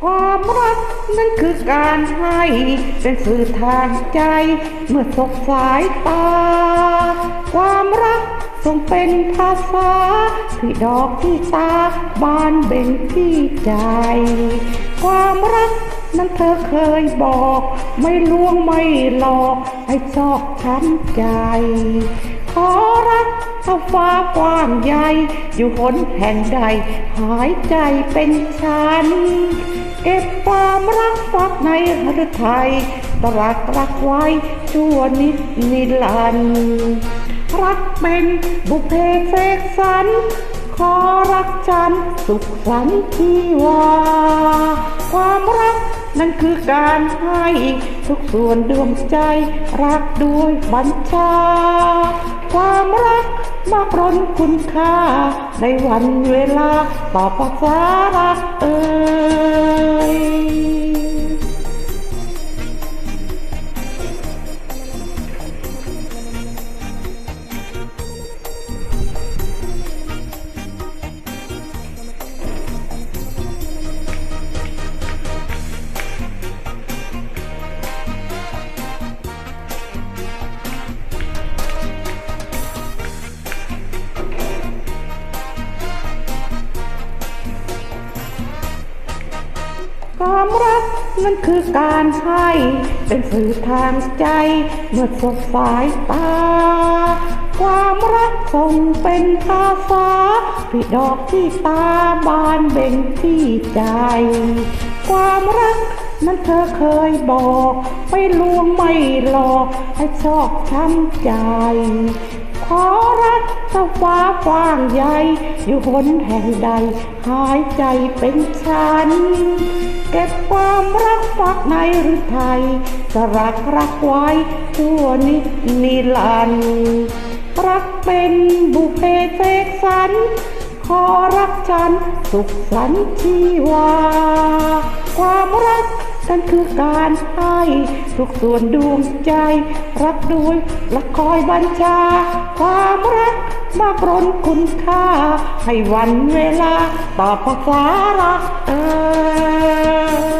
ความรักนั่นคือการให้เป็นสื่อทางใจเมื่อสบสายตา ความรัก ทรงเป็นภาษาที่ดอกที่ตาบานเบ่งที่ใจ ความรักนั้นเธอเคยบอก ไม่ลวงไม่หลอกให้ชอบช้ำใจ ขอรักเท่าฟ้ากว้างใหญ่ อยู่หนแห่งใด หายใจเป็นฉัน เก็บความรักฝักในหฤทัยตรักรักไว้ชั่วนิดนิรันดร์ รักเป็นบุพเพเสกสรรขอรักฉันสุขสันต์ที่ว่าความรักนั่นคือการให้ทุกส่วนดวงใจรักด้วยบัญชา ความรักมากร้นคุณค่า ในวันเวลาต่อภาษารักเอ่ย ความรักนั่นคือการให้ เป็นสื่อทางใจ เมื่อสบสายตา ความรักทรงเป็นภาษาที่ดอกที่ตาบานเบ่งที่ใจ ความรักนั้นเธอเคยบอกไม่ลวงไม่หลอกให้ชอบช้ำใจ ขอรักเท่าฟ้ากว้างใหญ่ อยู่หนแห่งใด หายใจเป็นฉัน เก็บความรักฝักในหรือไทยจะรักรักไว้ชั่วนิดนิลัน รักเป็นบุพเพเสกสรร ขอรักฉันสุขสันต์ชีวา ความรักฉันคือการให้ทุกส่วนดวงใจ รักด้วยละคอยบัญชา ความรักมากร้นคุณค่า ให้วันเวลาต่อภาษารักเออ